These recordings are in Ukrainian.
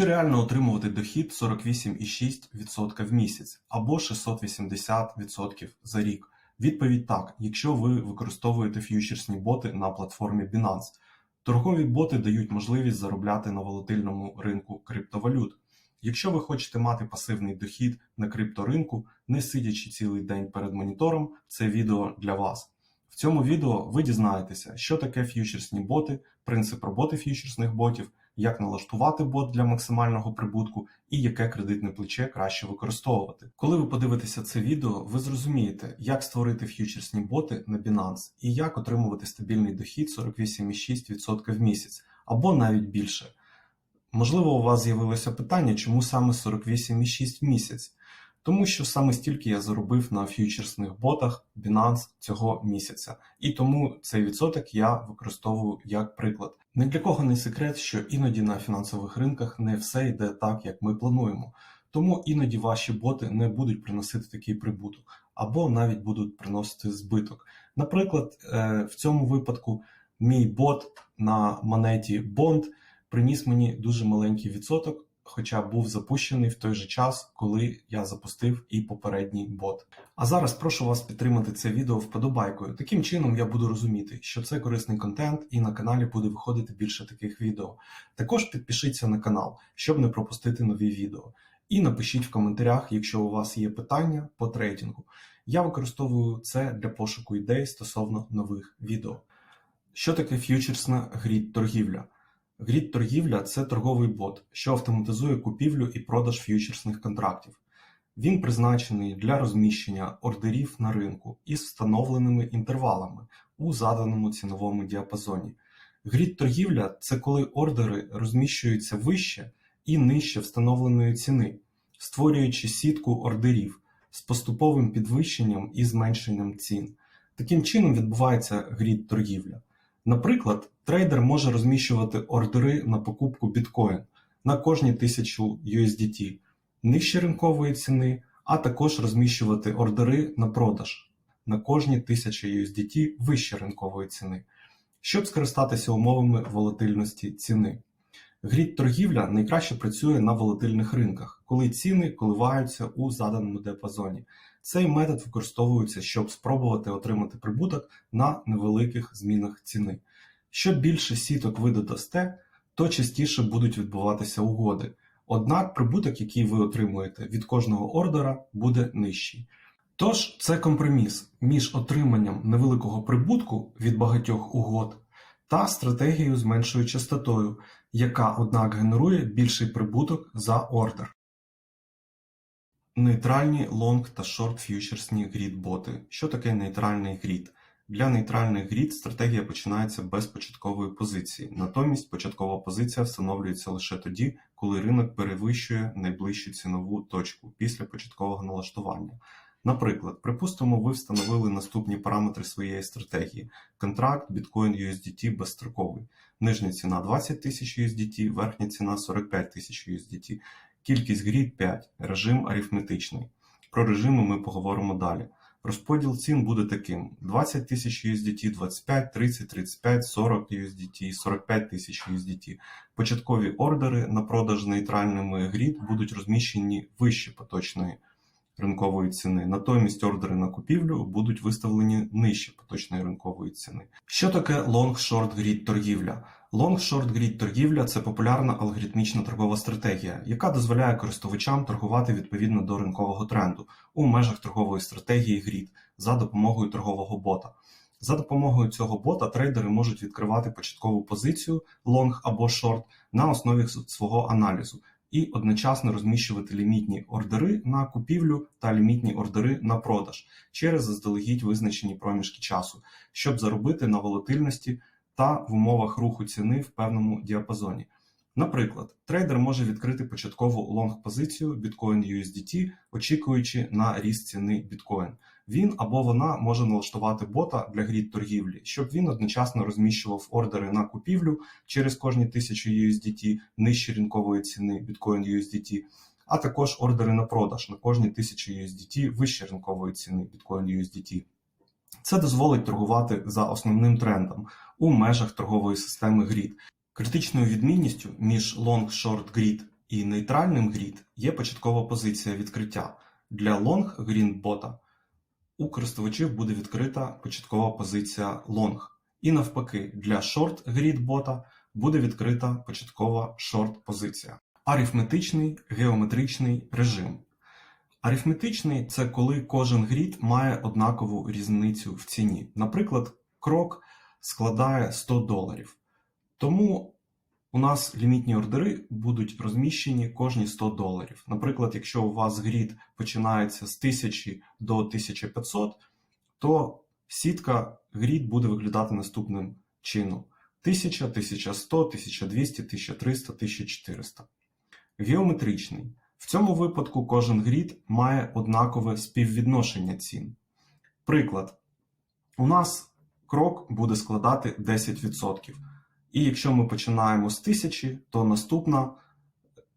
Чи реально отримувати дохід 48,6% в місяць або 680% за рік? Відповідь так, якщо ви використовуєте ф'ючерсні боти на платформі Binance. Торгові боти дають можливість заробляти на волатильному ринку криптовалют. Якщо ви хочете мати пасивний дохід на крипторинку, не сидячи цілий день перед монітором, це відео для вас. В цьому відео ви дізнаєтеся, що таке ф'ючерсні боти, принцип роботи ф'ючерсних ботів, як налаштувати бот для максимального прибутку і яке кредитне плече краще використовувати. Коли ви подивитеся це відео, ви зрозумієте, як створити ф'ючерсні боти на Binance і як отримувати стабільний дохід 48,6% в місяць або навіть більше. Можливо, у вас з'явилося питання, чому саме 48,6 в місяць? Тому що саме стільки я заробив на ф'ючерсних ботах Binance цього місяця, і тому цей відсоток я використовую як приклад. Ні для кого не секрет, що іноді на фінансових ринках не все йде так, як ми плануємо. Тому іноді ваші боти не будуть приносити такий прибуток, або навіть будуть приносити збиток. Наприклад, е, в цьому випадку мій бот на монеті Bond приніс мені дуже маленький відсоток, хоча був запущений в той же час, коли я запустив і попередній бот. А зараз прошу вас підтримати це відео вподобайкою. Таким чином я буду розуміти, що це корисний контент, і на каналі буде виходити більше таких відео. Також підпишіться на канал, щоб не пропустити нові відео. І напишіть в коментарях, якщо у вас є питання по трейдингу. Я використовую це для пошуку ідей стосовно нових відео. Що таке ф'ючерсна грід торгівля? Грід торгівля це торговий бот, що автоматизує купівлю і продаж ф'ючерсних контрактів. Він призначений для розміщення ордерів на ринку із встановленими інтервалами у заданому ціновому діапазоні. Грід торгівля це коли ордери розміщуються вище і нижче встановленої ціни, створюючи сітку ордерів з поступовим підвищенням і зменшенням цін. Таким чином відбувається грід торгівля. Наприклад, трейдер може розміщувати ордери на покупку біткоін на кожні 1000 USDT нижче ринкової ціни, а також розміщувати ордери на продаж на кожні 1000 USDT вище ринкової ціни, щоб скористатися умовами волатильності ціни. Грід торгівля найкраще працює на волатильних ринках, коли ціни коливаються у заданому діапазоні. Цей метод використовується, щоб спробувати отримати прибуток на невеликих змінах ціни. Що більше сіток ви додасте, то частіше будуть відбуватися угоди. Однак прибуток, який ви отримуєте від кожного ордера, буде нижчий. Тож це компроміс між отриманням невеликого прибутку від багатьох угод та стратегією з меншою частотою, яка, однак, генерує більший прибуток за ордер. Нейтральні лонг та шорт ф'ючерсні грід-боти. Що таке нейтральний грід? Для нейтральних грід стратегія починається без початкової позиції. Натомість початкова позиція встановлюється лише тоді, коли ринок перевищує найближчу цінову точку після початкового налаштування. Наприклад, припустимо, ви встановили наступні параметри своєї стратегії: контракт Bitcoin USDT безстроковий, нижня ціна 20 тисяч USDT, верхня ціна 45 тисяч USDT, кількість грід 5, режим арифметичний. Про режими ми поговоримо далі. Розподіл цін буде таким: 20 тисяч USDT, 25, 30, 35, 40 USDT, 45 тисяч USDT. Початкові ордери на продаж нейтральними грід будуть розміщені вище поточної ринкової ціни. Натомість ордери на купівлю будуть виставлені нижче поточної ринкової ціни. Що таке grid торгівля? Grid торгівля це популярна алгоритмічна торгова стратегія, яка дозволяє користувачам торгувати відповідно до ринкового тренду у межах торгової стратегії grid за допомогою торгового бота. За допомогою цього бота трейдери можуть відкривати початкову позицію long або short на основі свого аналізу і одночасно розміщувати лімітні ордери на купівлю та лімітні ордери на продаж через заздалегідь визначені проміжки часу, щоб заробити на волатильності та в умовах руху ціни в певному діапазоні. Наприклад, трейдер може відкрити початкову лонг-позицію Bitcoin USDT, очікуючи на ріст ціни біткоін. Він або вона може налаштувати бота для грід торгівлі, щоб він одночасно розміщував ордери на купівлю через кожні 1000 USDT нижче ринкової ціни Bitcoin USDT, а також ордери на продаж на кожні 1000 USDT вище ринкової ціни Bitcoin USDT. Це дозволить торгувати за основним трендом у межах торгової системи грід. Критичною відмінністю між long-short grid і нейтральним грід є початкова позиція відкриття. Для лонг грінбота у користувачів буде відкрита початкова позиція лонг. І навпаки, для шорт грідбота буде відкрита початкова шорт позиція. Арифметичний геометричний режим. Арифметичний це коли кожен грід має однакову різницю в ціні. Наприклад, крок складає 100 доларів. Тому у нас лімітні ордери будуть розміщені кожні 100 доларів. Наприклад, якщо у вас грід починається з 1000 до 1500, то сітка грід буде виглядати наступним чином: 1000, 1100, 1200, 1300, 1400. Геометричний. В цьому випадку кожен грід має однакове співвідношення цін. Приклад. У нас крок буде складати 10%. І якщо ми починаємо з 1000, то наступна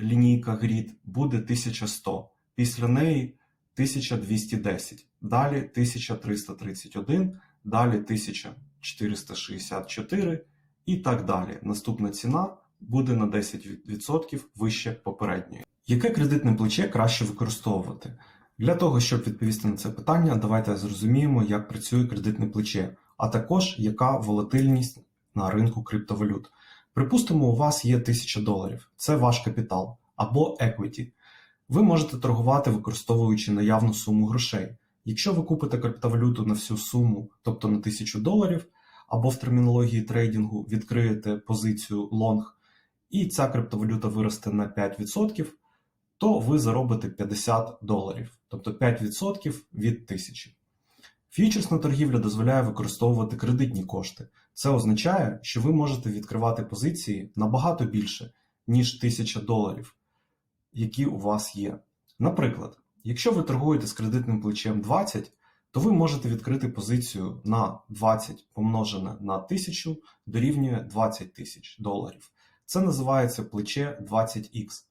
лінійка грід буде 1100. Після неї 1210, далі 1331, далі 1464 і так далі. Наступна ціна буде на 10% вище попередньої. Яке кредитне плече краще використовувати? Для того, щоб відповісти на це питання, давайте зрозуміємо, як працює кредитне плече, а також яка волатильність на ринку криптовалют. Припустимо, у вас є 1000 доларів, це ваш капітал або equity. Ви можете торгувати, використовуючи наявну суму грошей. Якщо ви купите криптовалюту на всю суму, тобто на 1000 доларів, або в термінології трейдингу відкриєте позицію лонг, і ця криптовалюта виросте на 5%, то ви заробите 50 доларів, тобто 5% від 1000. Фьючерсна торгівля дозволяє використовувати кредитні кошти. Це означає, що ви можете відкривати позиції набагато більше, ніж 1000 доларів, які у вас є. Наприклад, якщо ви торгуєте з кредитним плечем 20, то ви можете відкрити позицію на 20 помножене на 1000 дорівнює 20 тисяч доларів. Це називається плече 20х.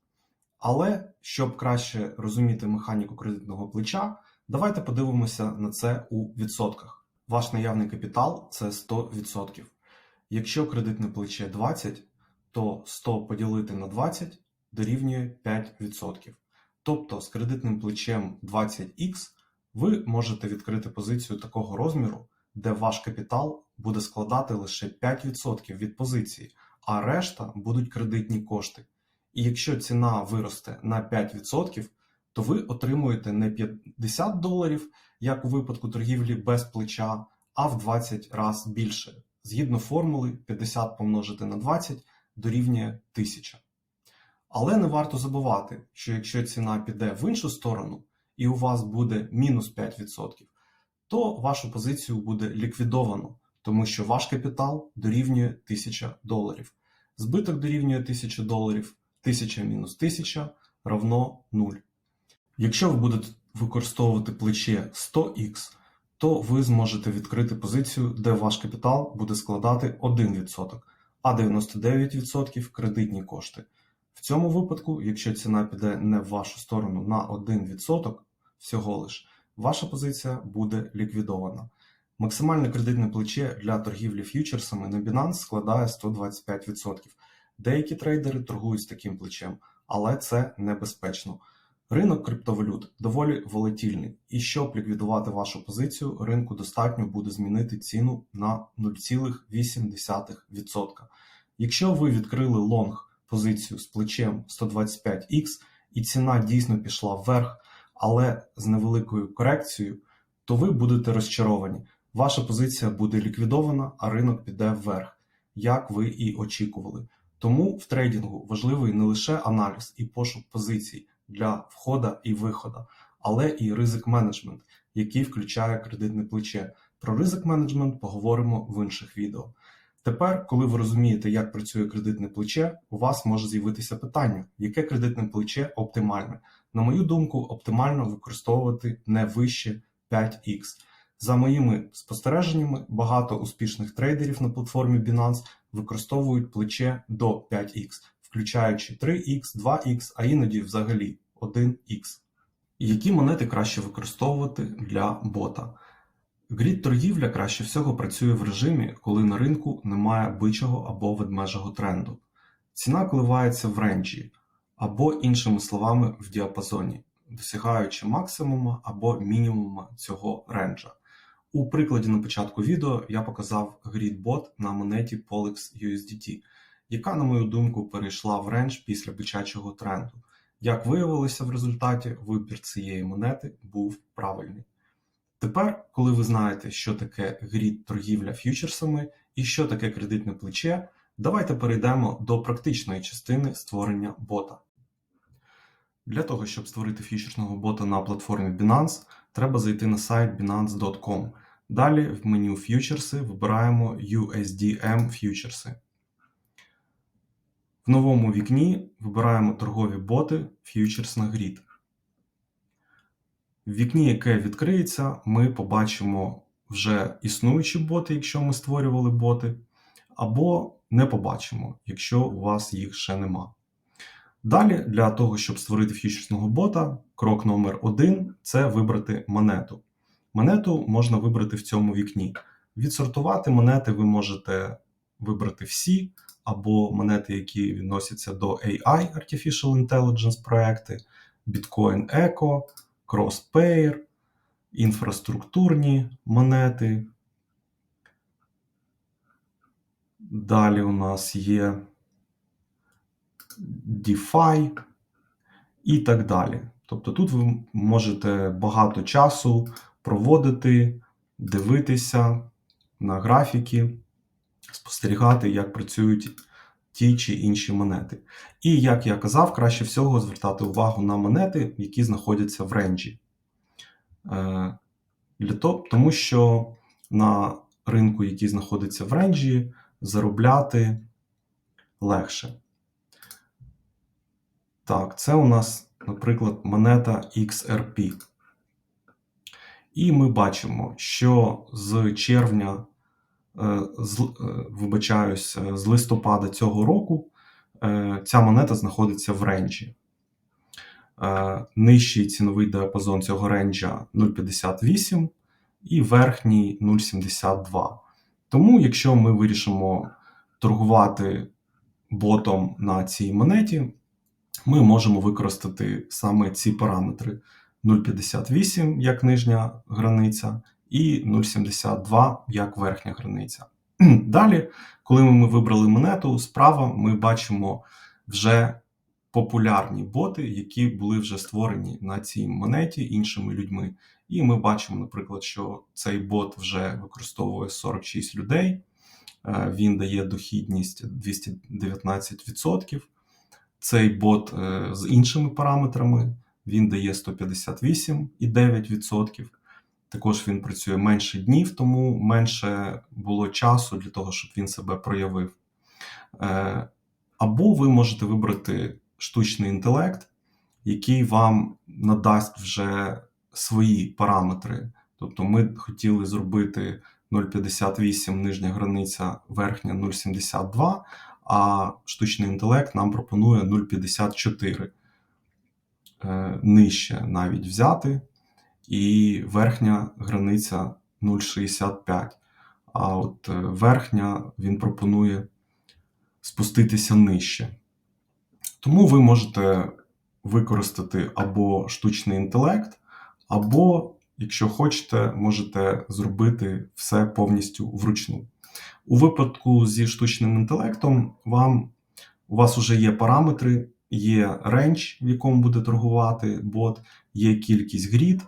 Але щоб краще розуміти механіку кредитного плеча, давайте подивимося на це у відсотках. Ваш наявний капітал це 100%. Якщо кредитне плече 20, то 100 поділити на 20 дорівнює 5%. Тобто з кредитним плечем 20х ви можете відкрити позицію такого розміру, де ваш капітал буде складати лише 5% від позиції, а решта будуть кредитні кошти. І якщо ціна виросте на 5%, то ви отримуєте не 50 доларів, як у випадку торгівлі без плеча, а в 20 разів більше. Згідно формули, 50 помножити на 20 дорівнює 1000. Але не варто забувати, що якщо ціна піде в іншу сторону, і у вас буде мінус 5%, то вашу позицію буде ліквідовано, тому що ваш капітал дорівнює 1000 доларів. Збиток дорівнює 1000 доларів, 1000 мінус 1000 равно 0. Якщо ви будете використовувати плече 100х, то ви зможете відкрити позицію, де ваш капітал буде складати 1%, а 99% кредитні кошти. В цьому випадку, якщо ціна піде не в вашу сторону на 1% всього лиш, ваша позиція буде ліквідована. Максимальне кредитне плече для торгівлі ф'ючерсами на Binance складає 125%. Деякі трейдери торгують з таким плечем, але це небезпечно. Ринок криптовалют доволі волатильний, і щоб ліквідувати вашу позицію, ринку достатньо буде змінити ціну на 0,8%. Якщо ви відкрили лонг позицію з плечем 125х і ціна дійсно пішла вверх, але з невеликою корекцією, то ви будете розчаровані. Ваша позиція буде ліквідована, а ринок піде вверх, як ви і очікували. Тому в трейдингу важливий не лише аналіз і пошук позицій для входа і виходу, але і ризик менеджмент, який включає кредитне плече. Про ризик менеджмент поговоримо в інших відео. Тепер, коли ви розумієте, як працює кредитне плече, у вас може з'явитися питання, яке кредитне плече оптимальне. На мою думку, оптимально використовувати не вище 5х. За моїми спостереженнями, багато успішних трейдерів на платформі Binance використовують плече до 5х, включаючи 3х, 2х, а іноді взагалі 1х. Які монети краще використовувати для бота? Грід торгівля краще всього працює в режимі, коли на ринку немає бичого або ведмежого тренду. Ціна коливається в ренджі, або, іншими словами, в діапазоні, досягаючи максимума або мінімума цього ренджа. У прикладі на початку відео я показав GridBot на монеті Polix USDT, яка, на мою думку, перейшла в рендж після бичачого тренду. Як виявилося в результаті, вибір цієї монети був правильний. Тепер, коли ви знаєте, що таке грід торгівля ф'ючерсами і що таке кредитне плече, давайте перейдемо до практичної частини створення бота. Для того, щоб створити фьючерсного бота на платформі Binance, треба зайти на сайт binance.com. Далі в меню фьючерси вибираємо USDM фьючерси. В новому вікні вибираємо торгові боти Futures на Grid. В вікні, яке відкриється, ми побачимо вже існуючі боти, якщо ми створювали боти, або не побачимо, якщо у вас їх ще нема. Далі, для того, щоб створити фьючерсного бота, крок номер один це вибрати монету. Монету можна вибрати в цьому вікні. Відсортувати монети ви можете вибрати всі, або монети, які відносяться до AI Artificial Intelligence проекти, Bitcoin Eco, Crosspair, інфраструктурні монети. Далі у нас є DeFi і так далі. Тобто тут ви можете багато часу проводити, дивитися на графіки, спостерігати, як працюють ті чи інші монети. І, як я казав, краще всього звертати увагу на монети, які знаходяться в ренджі. Е, Тому що на ринку, який знаходиться в ренджі, заробляти легше. Так, це у нас, наприклад, монета XRP. І ми бачимо, що з червня, з, е, вибачаюсь, з листопада цього року е, ця монета знаходиться в ренджі. Нижчий ціновий діапазон цього ренджа 0,58 і верхній 0,72. Тому, якщо ми вирішимо торгувати ботом на цій монеті, ми можемо використати саме ці параметри 0,58 як нижня границя і 0,72 як верхня границя. Далі, коли ми вибрали монету, справа ми бачимо вже популярні боти, які були вже створені на цій монеті іншими людьми. І ми бачимо, наприклад, що цей бот вже використовує 46 людей, е, він дає дохідність 219%. Цей бот е, з іншими параметрами він дає 158,9%. Також він працює менше днів, тому менше було часу для того, щоб він себе проявив. Е, або ви можете вибрати штучний інтелект, який вам надасть вже свої параметри. Тобто ми хотіли зробити 0,58 нижня границя, верхня 0,72, а штучний інтелект нам пропонує 0,54 е, нижче навіть взяти, і верхня границя 0,65. А от е, верхня він пропонує спуститися нижче. Тому ви можете використати або штучний інтелект, або, якщо хочете, можете зробити все повністю вручну. У випадку зі штучним інтелектом, вам, у вас вже є параметри, є рендж, в якому буде торгувати бот, є кількість грід,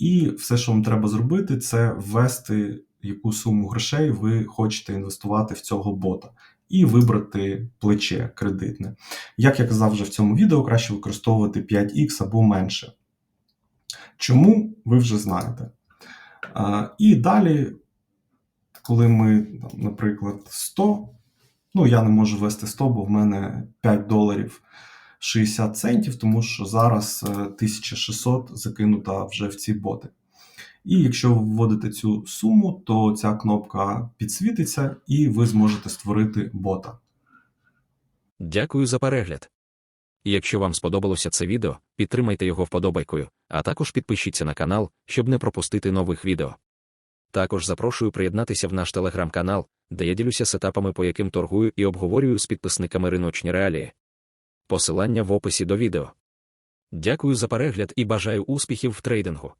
і все, що вам треба зробити, це ввести яку суму грошей ви хочете інвестувати в цього бота і вибрати плече кредитне. Як я казав вже в цьому відео, краще використовувати 5X або менше. Чому ви вже знаєте? І далі, коли ми, наприклад, 100, ну я не можу ввести 100, бо в мене 5 доларів 60 центів, тому що зараз 1600 е, закинута вже в ці боти. І якщо ви вводите цю суму, то ця кнопка підсвітиться, і ви зможете створити бота. Дякую за перегляд. Якщо вам сподобалося це відео, підтримайте його вподобайкою, а також підпишіться на канал, щоб не пропустити нових відео. Також запрошую приєднатися в наш телеграм-канал, де я ділюся сетапами, по яким торгую і обговорюю з підписниками риночні реалії. Посилання в описі до відео. Дякую за перегляд і бажаю успіхів в трейдингу.